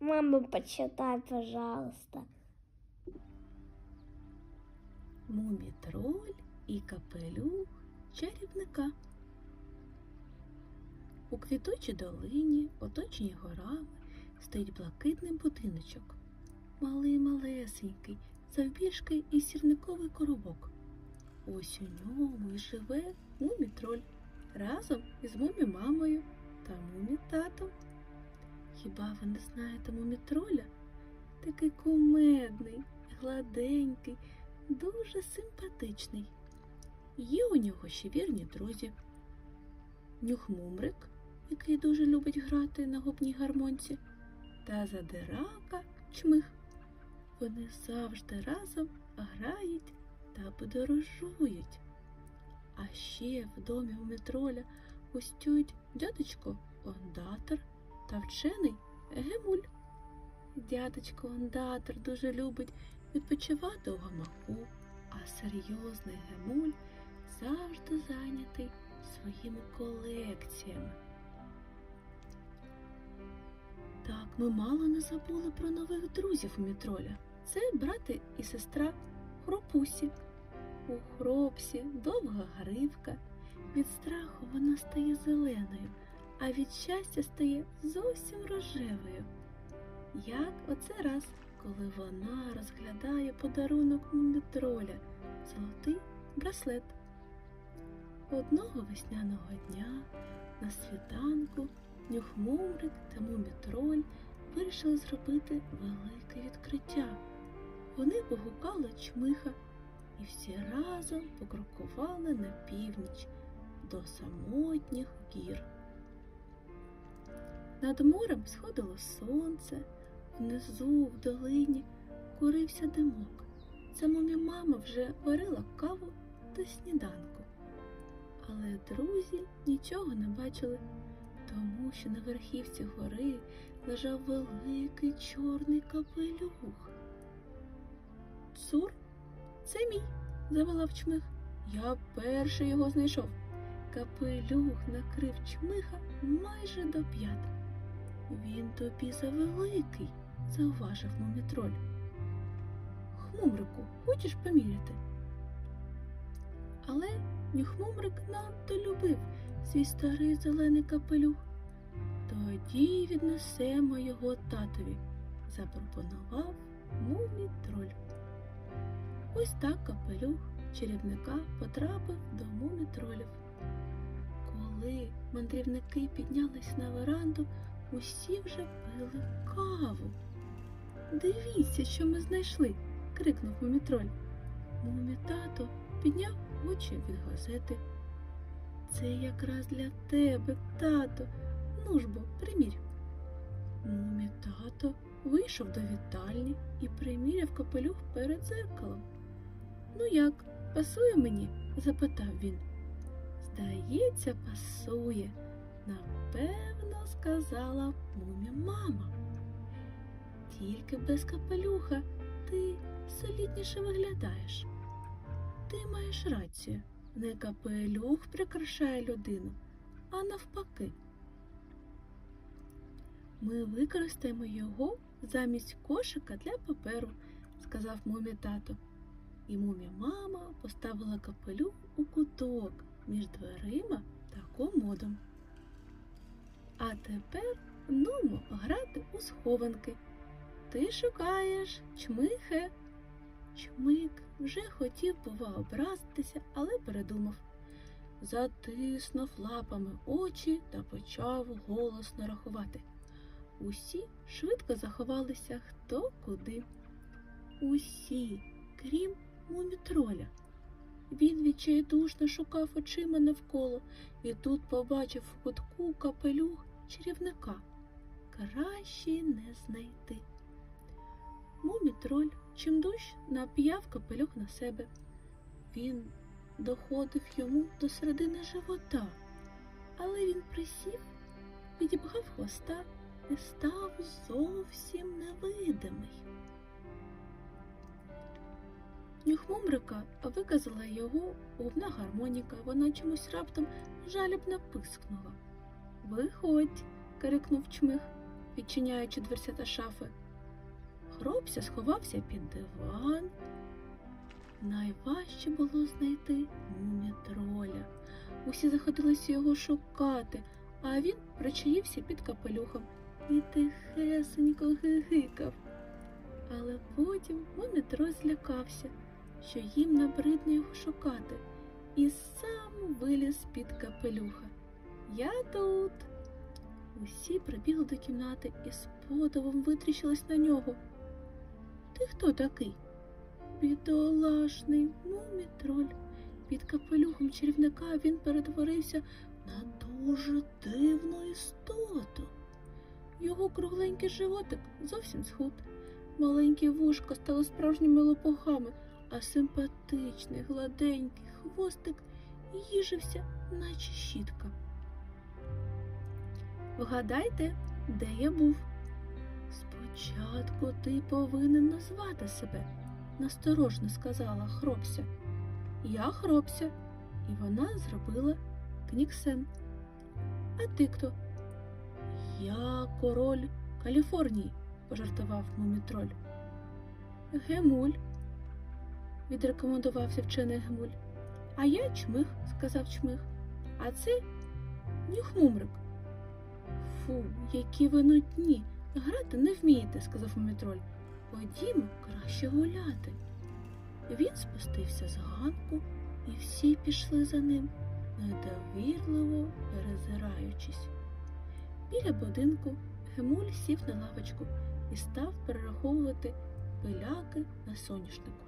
Мама, почитай, пожалуйста. Мумітроль і капелюх чарівника. У квіточій долині, оточеній горами, стоїть блакитний будиночок. Малий малесенький, завбільшки і сірниковий коробок. Ось у ньому і живе мумітроль разом із мумі-мамою та мумі-татом. Хіба ви не знаєте мумітроля? Такий кумедний, гладенький, дуже симпатичний. Є у нього ще вірні друзі. Нюхмумрик, який дуже любить грати на губній гармонці, та задирака чмих. Вони завжди разом грають та подорожують. А ще в домі у метроля гостюють дядечко ондатор та вчений Гемуль. Дядечко ондатор дуже любить відпочивати у гамаку, а серйозний Гемуль завжди зайнятий своїми колекціями. Так, ми мало не забули про нових друзів у Мітроля. Це брати і сестра Хропусі. У хропсі довга гривка. Від страху вона стає зеленою, а від щастя стає зовсім рожевою. Як оце раз, коли вона розглядає подарунок мумітроля золотий браслет. Одного весняного дня на світанку Нюхмурик та Мумітроль вирішили зробити велике відкриття. Вони погукали чмиха і всі разом покрокували на північ до самотніх гір. Над морем сходило сонце, внизу в долині курився димок. Це мумі-мама вже варила каву до сніданку. Але друзі нічого не бачили, тому що на верхівці гори лежав великий чорний капелюх. Цур, це мій, заволав чмих. Я перший його знайшов. Капелюх накрив чмиха майже до п'ят. Він тобі завеликий, зауважив мумітроль. Хмумрику, хочеш поміряти? Але Нюхмумрик надто любив свій старий зелений капелюх. Тоді віднесемо його татові, запропонував мумітроль. Ось так капелюх чарівника потрапив до мумітролів. Коли мандрівники піднялись на веранду, усі вже пили каву. Дивіться, що ми знайшли, крикнув мумітроль. Мумі-тато підняв очі від газети. Це якраз для тебе, тато. Ну ж бо, примірь. Мумі-тато вийшов до вітальні і приміряв капелюх перед зеркалом. Ну як, пасує мені? запитав він. Здається, пасує, напевно, сказала мумі мама. Тільки без капелюха ти солідніше виглядаєш. Ти маєш рацію. Не капелюх прикрашає людину, а навпаки. Ми використаємо його замість кошика для паперу, сказав мумі тато. І мумі мама поставила капелюх у куток між дверима та комодом. А тепер нумо грати у схованки. Ти шукаєш чмихе. Чмик вже хотів, бува, образитися, але передумав. Затиснув лапами очі та почав голосно рахувати. Усі швидко заховалися хто куди. Усі, крім мумітроля. Він відчайдушно шукав очима навколо і тут побачив в кутку капелюх чарівника. Краще не знайти. Мумітроль чимдуж нап'яв капелюх на себе. Він доходив йому до середини живота, але він присів, підібгав хвоста і став зовсім невидимий. Нюхмумрика виказала його губна гармоніка, вона чомусь раптом жалібно пискнула. Виходь, крикнув чмих. відчиняючи дверцята шафи. Хробся сховався під диван. Найважче було знайти мумітроля. Усі заходилися його шукати, а він причаївся під капелюхом і тихесенько гигикав. Але потім мумітроль злякався, що їм набридне його шукати, і сам виліз під капелюха. Я тут. Усі прибігли до кімнати і з подивом витріщились на нього. Ти хто такий? Бідолашний мумітроль. Під капелюхом чарівника він перетворився на дуже дивну істоту. Його кругленький животик зовсім схуд. Маленькі вушка стали справжніми лопухами, а симпатичний гладенький хвостик їжився, наче щітка. Вгадайте, де я був? Спочатку ти повинен назвати себе, насторожно сказала Хробся. Я Хробся, і вона зробила кніксен. А ти хто? Я король Каліфорнії, пожартував мумітроль. Гемуль, відрекомендувався вчений Гемуль. А я чмих, сказав чмих. А це нюхмумрик. Фу, які ви нудні. Грати не вмієте, сказав мумітроль. Ходімо краще гуляти. Він спустився з ганку, і всі пішли за ним, недовірливо перезираючись. Біля будинку Гемуль сів на лавочку і став перераховувати пиляки на соняшнику.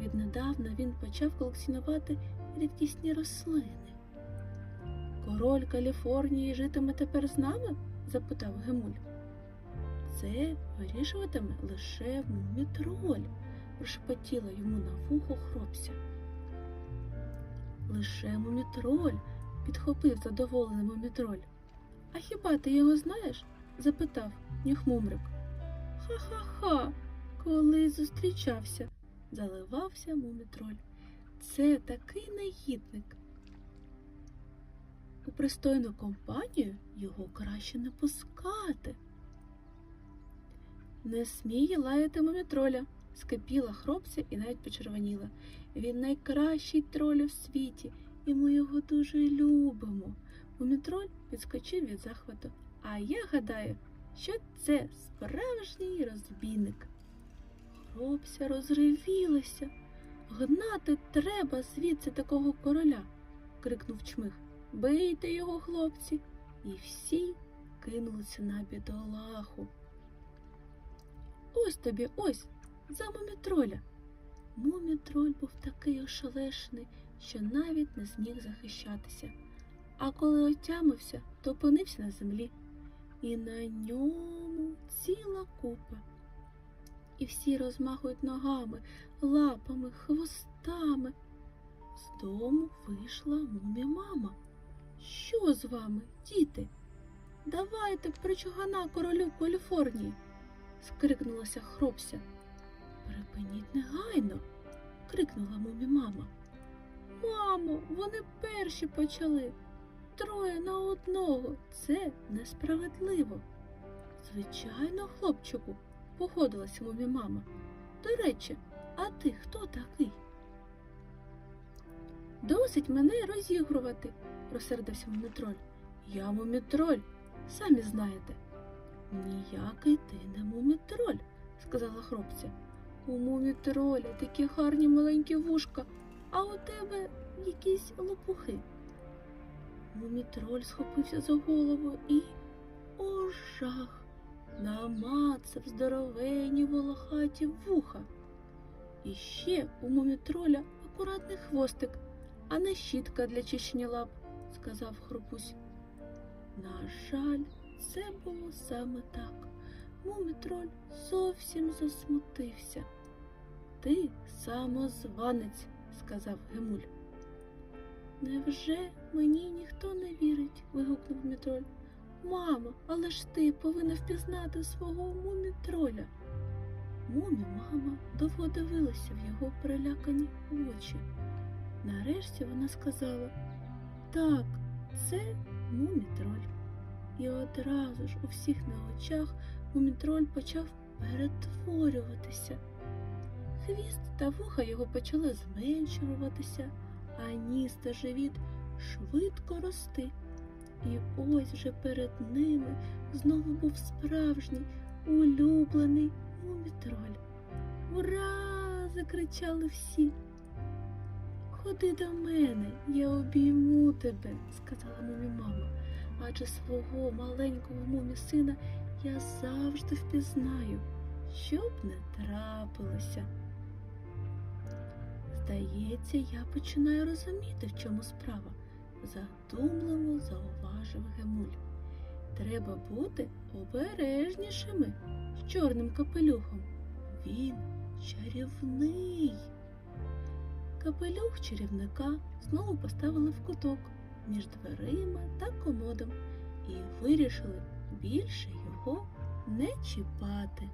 Віднедавна він почав колекціонувати рідкісні рослини. Король Каліфорнії житиме тепер з нами? запитав Гемуль. Це вирішуватиме лише мумітроль, прошепотіла йому на вухо хробся. Лише мумітроль, підхопив задоволений мумітроль. А хіба ти його знаєш? запитав нюхмумрик. Ха-ха-ха, коли зустрічався, заливався мумітроль. Це такий негідник. У пристойну компанію його краще не пускати. Не смій лаяти мумітроля, скипіла хробця і навіть почервоніла. Він найкращий троль у світі, і ми його дуже любимо. Мумітроль підскочив від захвату. А я гадаю, що це справжній розбійник. Хробся розривілася. Гнати треба звідси такого короля, крикнув чмих. Бийте його, хлопці. І всі кинулися на бідолаху. Ось тобі, ось, за мумітроля. Мумітроль був такий ошелешений, що навіть не зміг захищатися. А коли отямився, то опинився на землі, і на ньому ціла купа. І всі розмахують ногами, лапами, хвостами. З дому вийшла мумі-мама. Що з вами, діти? Давайте причугана королю Каліфорнії, скрикнулася хробся. Припиніть негайно, крикнула мумі-мама. Мамо, вони перші почали. Троє на одного. Це несправедливо. Звичайно, хлопчику, погодилася мумі мама. До речі, а ти хто такий? Досить мене розігрувати, розсердився мумітроль. Я мумітроль, самі знаєте. Ніякий ти не мумітроль, сказала хлопця. У мумітроля такі гарні маленькі вушка, а у тебе якісь лопухи. Мумітроль схопився за голову і, о жах, намацав здоровенні волохаті вуха. І ще у мумітроля акуратний хвостик, а не щітка для чищення лап, сказав хропусь. На жаль, це було саме так. Мумітроль зовсім засмутився. Ти самозванець, сказав Гемуль. Невже мені ніхто не вірить? вигукнув Мітроль. Мамо, але ж ти повинна впізнати свого мумітроля. Мумі мама довго дивилася в його перелякані очі. Нарешті вона сказала Так, це мумітроль. І одразу ж у всіх на очах мумітроль почав перетворюватися. Хвіст та вуха його почали зменшуватися, а ніс та живіт швидко рости. І ось вже перед ними знову був справжній улюблений мумітроль. Ура! закричали всі. Ходи до мене, я обійму тебе, сказала мумі мама, адже свого маленького мумі сина я завжди впізнаю, що б не трапилося. Здається, я починаю розуміти, в чому справа, задумливо зауважив Гемуль. Треба бути обережнішими з чорним капелюхом. Він чарівний. Капелюх чарівника знову поставили в куток між дверима та комодом і вирішили більше його не чіпати.